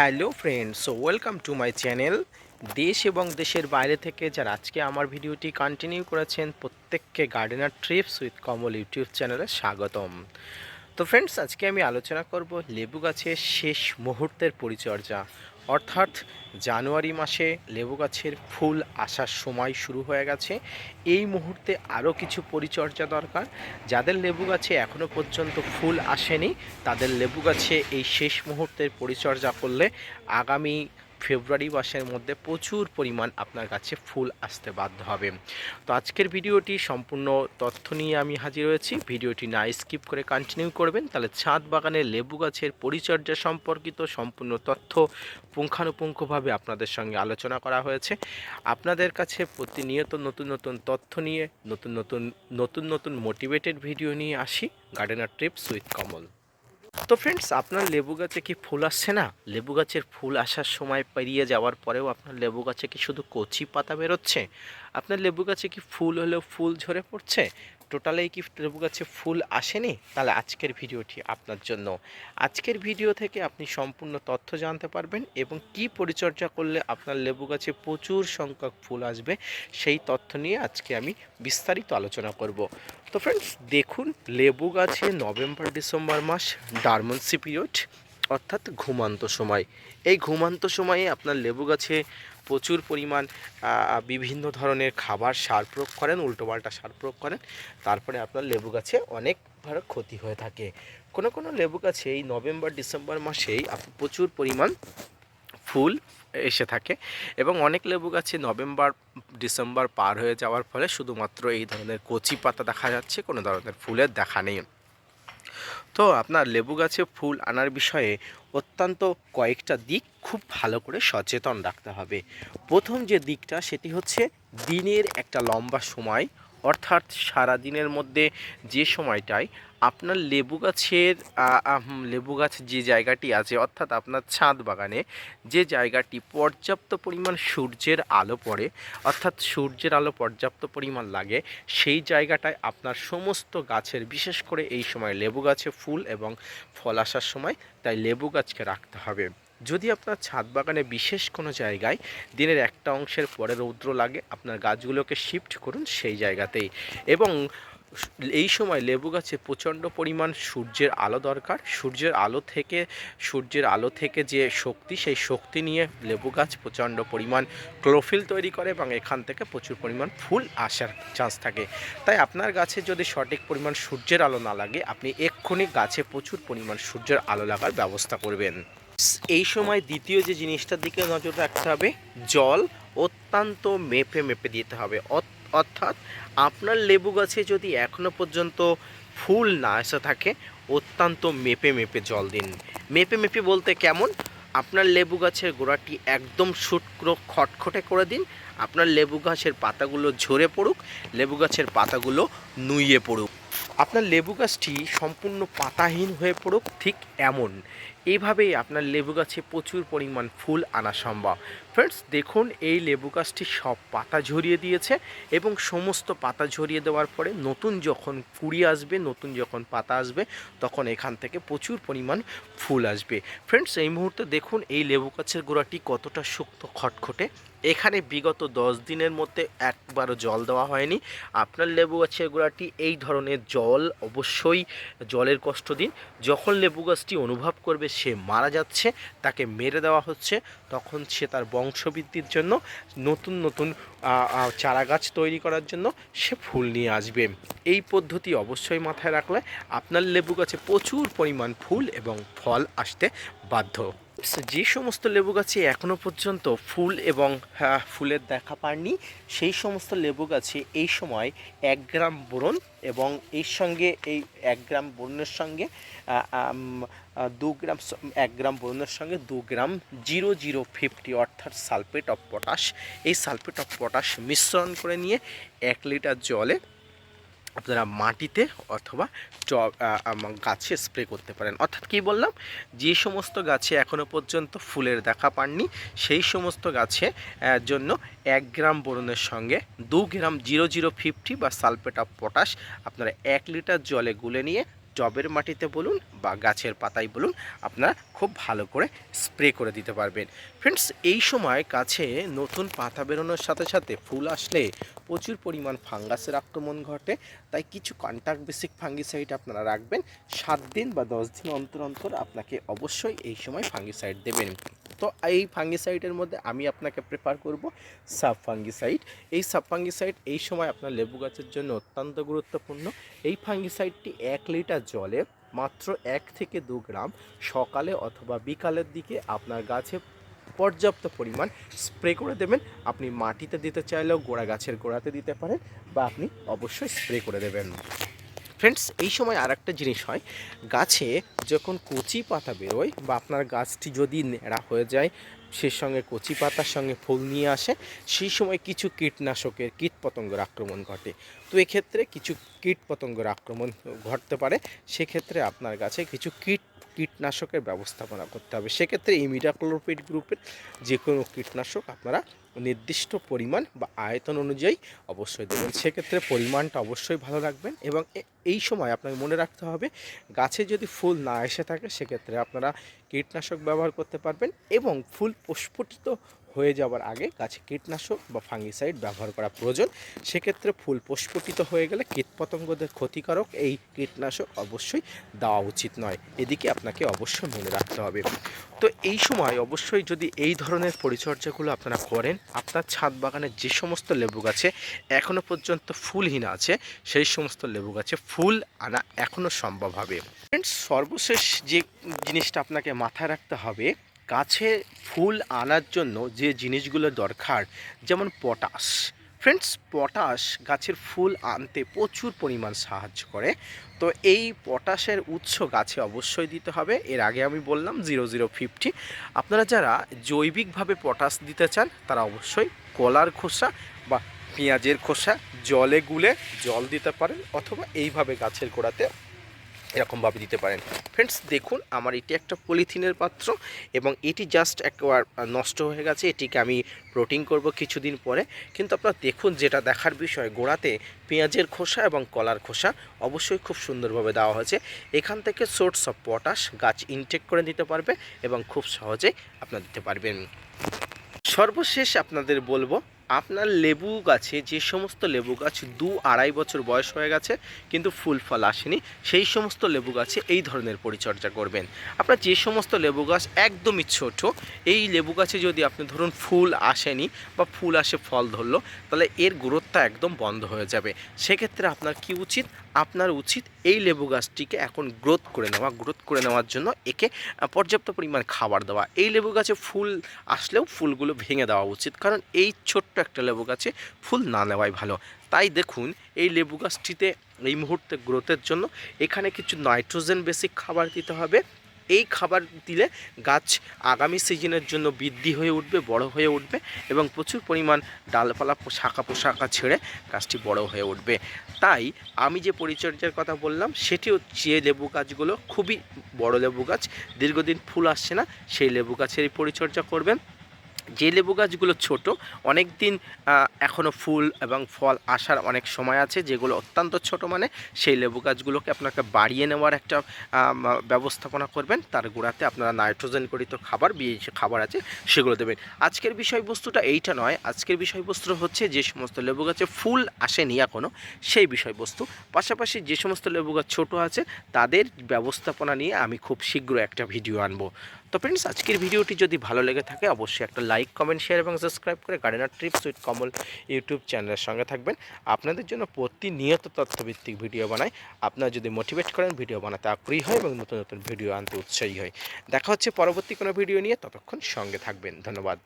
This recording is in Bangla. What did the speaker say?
Hello friends welcome to my channel দেশ এবং দেশের বাইরে থেকে যারা আজকে আমার ভিডিওটি কন্টিনিউ করেছেন, প্রত্যেককে gardener trips with Kamal YouTube চ্যানেলে স্বাগতম। তো ফ্রেন্ডস, আজকে আমি আলোচনা করব লেবু গাছের শেষ মুহূর্তের পরিচর্যা অর্থাৎ জানুয়ারি মাসে লেবু গাছের ফুল আসার সময় শুরু হয়ে গেছে। এই মুহূর্তে আরও কিছু পরিচর্যা দরকার। যাদের লেবু গাছে এখনও পর্যন্ত ফুল আসেনি, তাদের লেবু গাছে এই শেষ মুহূর্তের পরিচর্যা করলে আগামী ফেব্রুয়ারি মাসের মধ্যে প্রচুর পরিমাণ আপনার কাছে ফুল আসতে বাধ্য হবে। তো আজকের ভিডিওটি সম্পূর্ণ তথ্য নিয়ে আমি হাজির হয়েছি। ভিডিওটি না স্কিপ করে কন্টিনিউ করবেন, তাহলে ছাদ বাগানের লেবু গাছের পরিচর্যা সম্পর্কিত সম্পূর্ণ তথ্য পুঙ্খানুপুঙ্খভাবে আপনাদের সঙ্গে আলোচনা করা হয়েছে। আপনাদের কাছে প্রতিনিয়ত নতুন নতুন তথ্য নিয়ে, নতুন নতুন নতুন নতুন মোটিভেটেড ভিডিও নিয়ে আসি। গার্ডেনার ট্রিপস উইথ কমল তো ফ্রেন্ডস আপনার লেবু গাছে কি ফুল আসছে না? লেবু গাছের ফুল আসার সময় পেরিয়ে যাওয়ার পরেও আপনার লেবু গাছে কি শুধু কচি পাতা বেরোচ্ছে? আপনার লেবু গাছে কি ফুল হলেও ফুল ঝরে পড়ছে? টোটালেই কি লেবু গাছে ফুল আসেনি? তাহলে আজকের ভিডিওটি আপনার জন্য। আজকের ভিডিও থেকে আপনি সম্পূর্ণ তথ্য জানতে পারবেন এবং কি পরিচর্যা করলে আপনার লেবু গাছে প্রচুর সংখ্যক ফুল আসবে, সেই তথ্য নিয়ে আজকে আমি বিস্তারিত আলোচনা করব। তো ফ্রেন্ডস দেখুন, লেবু গাছে নভেম্বর, ডিসেম্বর মাস ডারমন্সি পিরিয়ড, অর্থাৎ ঘুমান্ত সময়। এই ঘুমান্ত সময়ে আপনার লেবু গাছে প্রচুর পরিমাণ বিভিন্ন ধরনের খাবার সার প্রয়োগ করেন উল্টোপাল্টা সার প্রয়োগ করেন। তারপরে আপনার লেবু গাছে অনেকভাবে ক্ষতি হয়ে থাকে। কোনো কোনো লেবু গাছে এই নভেম্বর, ডিসেম্বর মাসেই প্রচুর পরিমাণ ফুল এসে থাকে এবং অনেক লেবু গাছে নভেম্বর, ডিসেম্বর পার হয়ে যাওয়ার ফলে শুধুমাত্র এই ধরনের কচি পাতা দেখা যাচ্ছে, কোনো ধরনের ফুলের দেখা নেই। তো আপনার লেবু গাছে ফুল আনার বিষয়ে অত্যন্ত কয়েকটা দিক খুব ভালো করে সচেতন রাখতে হবে। প্রথম যে দিকটা সেটি হচ্ছে দিনের একটা লম্বা সময় অর্থাৎ সারা দিনের মধ্যে যে সময়টায় আপনার লেবু গাছের লেবু গাছ যে জায়গাটি আছে, অর্থাৎ আপনার ছাদ বাগানে, যে জায়গাটি পর্যাপ্ত পরিমাণ সূর্যের আলো পড়ে, অর্থাৎ সূর্যের আলো পর্যাপ্ত পরিমাণ লাগে, সেই জায়গাটায় আপনার সমস্ত গাছের, বিশেষ করে এই সময় লেবু গাছে ফুল এবং ফল আসার সময়, তাই লেবু গাছকে রাখতে হবে। যদি আপনার ছাদ বাগানে বিশেষ কোনো জায়গায় দিনের একটা অংশের পরে রৌদ্র লাগে, আপনার গাছগুলোকে শিফট করুন সেই জায়গাতেই। এবং এই সময় লেবু গাছে প্রচণ্ড পরিমাণ সূর্যের আলো দরকার। সূর্যের আলো থেকে, সূর্যের আলো থেকে যে শক্তি, সেই শক্তি নিয়ে লেবু গাছ প্রচণ্ড পরিমাণ ক্লোফিল তৈরি করে এবং এখান থেকে প্রচুর পরিমাণ ফুল আসার চান্স থাকে। তাই আপনার গাছে যদি সঠিক পরিমাণ সূর্যের আলো না লাগে, আপনি এক্ষুনি গাছে প্রচুর পরিমাণ সূর্যের আলো লাগার ব্যবস্থা করবেন। এই সময় দ্বিতীয় যে জিনিসটার দিকে নজর রাখতে হবে, জল অত্যন্ত মেপে মেপে দিতে হবে। অর্থাৎ আপনার লেবু গাছে যদি এখনও পর্যন্ত ফুল না এসে থাকে, অত্যন্ত মেপে মেপে জল দিন। মেপে মেপে বলতে কেমন? আপনার লেবু গাছের গোড়াটি একদম শুটকো খটখটে করে দিন আপনার লেবু গাছের পাতাগুলো ঝরে পড়ুক, লেবু গাছের পাতাগুলো নুইয়ে পড়ুক। আপনার লেবু গাছটি সম্পূর্ণ পাতাহীন হয়ে পড়ুক, ঠিক এমন। এইভাবেই আপনার লেবু গাছে প্রচুর পরিমাণ ফুল আনা সম্ভব। ফ্রেন্ডস দেখুন, এই লেবু গাছটি সব পাতা ঝরিয়ে দিয়েছে এবং সমস্ত পাতা ঝরিয়ে দেওয়ার পরে নতুন যখন কুড়ি আসবে, নতুন যখন পাতা আসবে, তখন এখান থেকে প্রচুর পরিমাণ ফুল আসবে। ফ্রেন্ডস এই মুহূর্তে দেখুন, এই লেবু গাছের গোড়াটি কতটা শক্ত খটখটে। এখানে বিগত দশ দিনের মধ্যে একবারও জল দেওয়া হয়নি। আপনার লেবু গাছের গোড়াটি এই ধরনের জল, অবশ্যই জলের কষ্ট দিন। যখন লেবু গাছটি অনুভব করবে সে মারা যাচ্ছে, তাকে মেরে দেওয়া হচ্ছে, তখন সে তার বংশবৃদ্ধির জন্য, নতুন নতুন চারা গাছ তৈরি করার জন্য সে ফুল নিয়ে আসবে। এই পদ্ধতি অবশ্যই মাথায় রাখলে আপনার লেবু গাছে প্রচুর পরিমাণ ফুল এবং ফল আসতে বাধ্য। যে সমস্ত লেবু গাছে এখনও পর্যন্ত ফুল এবং আহ, ফুলের দেখা পাননি সেই সমস্ত লেবু গাছে এই সময় এক গ্রাম বোরন এবং এর সঙ্গে এই এক গ্রাম বোরনের সঙ্গে দু গ্রাম এক গ্রাম বোরনের সঙ্গে দু গ্রাম জিরো জিরো ফিফটি অর্থাৎ সালফেট অফ পটাশ। এই সালফেট অফ পটাশ মিশ্রণ করে নিয়ে এক লিটার জলে আপনারা মাটিতে অথবা চ গাছে স্প্রে করতে পারেন। অর্থাৎ কি বললাম? যে সমস্ত গাছে এখনও পর্যন্ত ফুলের দেখা পাননি, সেই সমস্ত গাছে জন্য এক গ্রাম বোরনের সঙ্গে দু গ্রাম জিরো জিরো ফিফটি বা সালফেট অফ পটাশ আপনারা এক লিটার জলে গুলে নিয়ে টবের মাটিতে বলুন বা গাছের পাতায় বলুন আপনারা খুব ভালো করে স্প্রে করে দিতে পারবেন। ফ্রেন্ডস, এই সময় গাছে নতুন পাতা বেরোনোর সাথে সাথে ফুল আসলে প্রচুর পরিমাণ ফাঙ্গাসের আক্রমণ ঘটে। তাই কিছু কন্ট্যাক্ট বেসিক ফাঙ্গিসাইড আপনারা রাখবেন। সাত দিন বা দশ দিন অন্তর অন্তর আপনাকে অবশ্যই এই সময় ফাঙ্গিসাইড দেবেন। তো এই ফাঙ্গিসাইডের মধ্যে আমি আপনাকে প্রেফার করব সাব ফাঙ্গিসাইড এই সাব ফাঙ্গিসাইড এই সময় আপনার লেবু গাছের জন্য অত্যন্ত গুরুত্বপূর্ণ। এই ফাঙ্গিসাইডটি এক লিটার জলে মাত্র এক থেকে দু গ্রাম সকালে অথবা বিকালের দিকে আপনার গাছে পর্যাপ্ত পরিমাণ স্প্রে করে দেবেন। আপনি মাটিতে দিতে চাইলেও গোড়া গাছের গোড়াতে দিতে পারেন বা আপনি অবশ্যই স্প্রে করে দেবেন। ফ্রেন্ডস এই সময় আর একটা জিনিস হয়। গাছে যখন কচি পাতা বেরোয় বা আপনার গাছটি যদি নেড়া হয়ে যায় সেই সঙ্গে কচি পাতার সঙ্গে ফুল নিয়ে আসে, সেই সময় কিছু কীটনাশকের কীট পতঙ্গের আক্রমণ ঘটে। তো এক্ষেত্রে কিছু কীট পতঙ্গের আক্রমণ ঘটতে পারে। সেক্ষেত্রে আপনার গাছে কিছু কীট কীটনাশকের ব্যবস্থাপনা করতে হবে। সেক্ষেত্রে ইমিডাক্লোরোপিড গ্রুপের যে কোনো কীটনাশক আপনারা নির্দিষ্ট পরিমাণ বা আয়তন অনুযায়ী অবশ্যই দেবেন। সেক্ষেত্রে পরিমাণটা অবশ্যই ভালো রাখবেন এবং এই সময় আপনাকে মনে রাখতে হবে, গাছে যদি ফুল না এসে থাকে, সেক্ষেত্রে আপনারা কীটনাশক ব্যবহার করতে পারবেন এবং ফুল প্রস্ফুটিত হয়ে যাওয়ার আগে গাছে কীটনাশক বা ফাঙ্গিসাইড ব্যবহার করা প্রয়োজন। সেক্ষেত্রে ফুল প্রস্ফুটিত হয়ে গেলে কীটপতঙ্গদের ক্ষতিকারক এই কীটনাশক অবশ্যই দেওয়া উচিত নয়। এদিকে আপনাকে অবশ্যই মনে রাখতে হবে। তো এই সময় অবশ্যই যদি এই ধরনের পরিচর্যাগুলো আপনারা করেন, আপনার ছাদ বাগানের যে সমস্ত লেবু গাছে এখনও পর্যন্ত ফুলহীন আছে, সেই সমস্ত লেবু গাছে ফুল আনা এখনও সম্ভব হবে। ফ্রেন্ডস সর্বশেষ যে জিনিসটা আপনাকে মাথায় রাখতে হবে গাছে ফুল আনার জন্য যে জিনিসগুলো দরকার, যেমন পটাশ। ফ্রেন্ডস পটাশ গাছের ফুল আনতে প্রচুর পরিমাণ সাহায্য করে। তো এই পটাশের উৎস গাছে অবশ্যই দিতে হবে। এর আগে আমি বললাম জিরো জিরো ফিফটি। আপনারা যারা জৈবিকভাবে পটাশ দিতে চান, তারা অবশ্যই কলার খোসা বা পেঁয়াজের খোসা জলে গুলে জল দিতে পারেন, অথবা এইভাবে গাছের গোড়াতে এরকমভাবে দিতে পারেন। ফ্রেন্ডস দেখুন, আমার এটি একটা পলিথিনের পাত্র এবং এটি জাস্ট একবার নষ্ট হয়ে গেছে। এটিকে আমি প্রোটিন করব কিছুদিন পরে। কিন্তু আপনারা দেখুন, যেটা দেখার বিষয়, গোড়াতে পেঁয়াজের খোসা এবং কলার খোসা অবশ্যই খুব সুন্দরভাবে দেওয়া হয়েছে। এখান থেকে সোর্স অফ পটাশ গাছ ইনটেক করে দিতে পারবে এবং খুব সহজেই আপনারা দিতে পারবেন। সর্বশেষ আপনাদের বলব আপনার লেবু গাছে যে সমস্ত লেবু গাছ দু আড়াই বছর বয়স হয়ে গেছে, কিন্তু ফুল ফল আসেনি, সেই সমস্ত লেবু গাছে এই ধরনের পরিচর্যা করবেন। আপনার যে সমস্ত লেবু গাছ একদমই ছোট, এই লেবু গাছে যদি আপনি ধরুন ফুল আসেনি বা ফুল আসে ফল ধরলো, তাহলে এর গ্রোথটা একদম বন্ধ হয়ে যাবে। সেক্ষেত্রে আপনার কি উচিত? আপনার উচিত এই লেবু গাছটিকে এখন গ্রোথ করে নেওয়া, গ্রোথ করে নেওয়ার জন্য একে পর্যাপ্ত পরিমাণ খাবার দেওয়া। এই লেবু গাছে ফুল আসলেও ফুলগুলো ভেঙে দেওয়া উচিত, কারণ এই ছোট্ট একটা লেবু গাছে ফুল না নেওয়াই ভালো। তাই দেখুন, এই লেবু গাছটিতে এই মুহূর্তে গ্রোথের জন্য এখানে কিছু নাইট্রোজেন বেসিক খাবার দিতে হবে। এই খাবার দিলে গাছ আগামী সিজনের জন্য বৃদ্ধি হয়ে উঠবে, বড় হয়ে উঠবে এবং প্রচুর পরিমাণ ডালপালা, শাখা পোশাকা ছেড়ে গাছটি বড় হয়ে উঠবে। তাই আমি যে পরিচর্যার কথা বললাম সেটি হচ্ছে লেবু গাছগুলো খুবই বড় লেবু গাছ, দীর্ঘদিন ফুল আসছে না, সেই লেবু গাছেরই পরিচর্যা করবেন। যে লেবু গাছগুলো ছোট অনেক দিন এখনও ফুল এবং ফল আসার অনেক সময় আছে, যেগুলো অত্যন্ত ছোট মানে সেই লেবু গাছগুলোকে আপনাকে বাড়িয়ে নেওয়ার একটা ব্যবস্থাপনা করবেন। তার গোড়াতে আপনারা নাইট্রোজেন করিত খাবার বীজ খাবার আছে, সেগুলো দেবেন। আজকের বিষয়বস্তুটা এইটা নয়। আজকের বিষয়বস্তু হচ্ছে যে সমস্ত লেবু গাছে ফুল আসেনি এখনও সেই বিষয়বস্তু। পাশাপাশি যে সমস্ত লেবু গাছ ছোটো আছে, তাদের ব্যবস্থাপনা নিয়ে আমি খুব শীঘ্র একটা ভিডিও আনব। তো ফ্রেন্ডস আজকের ভিডিওটি যদি ভালো লেগে থাকে, অবশ্যই একটা লাইক কমেন্ট শেয়ার এবং সাবস্ক্রাইব করে gardener trips with Kamal YouTube চ্যানেলের সঙ্গে থাকবেন। আপনাদের জন্য প্রতিনিয়ত তথ্যভিত্তিক ভিডিও বানাই। আপনারা যদি মোটিভেট করেন ভিডিও বানাতে আগ্রহী হয় এবং নতুন নতুন ভিডিও আনতে উৎসাহী হয়। দেখা হচ্ছে পরবর্তী কোনো ভিডিও নিয়ে। ততক্ষণ সঙ্গে থাকবেন। ধন্যবাদ।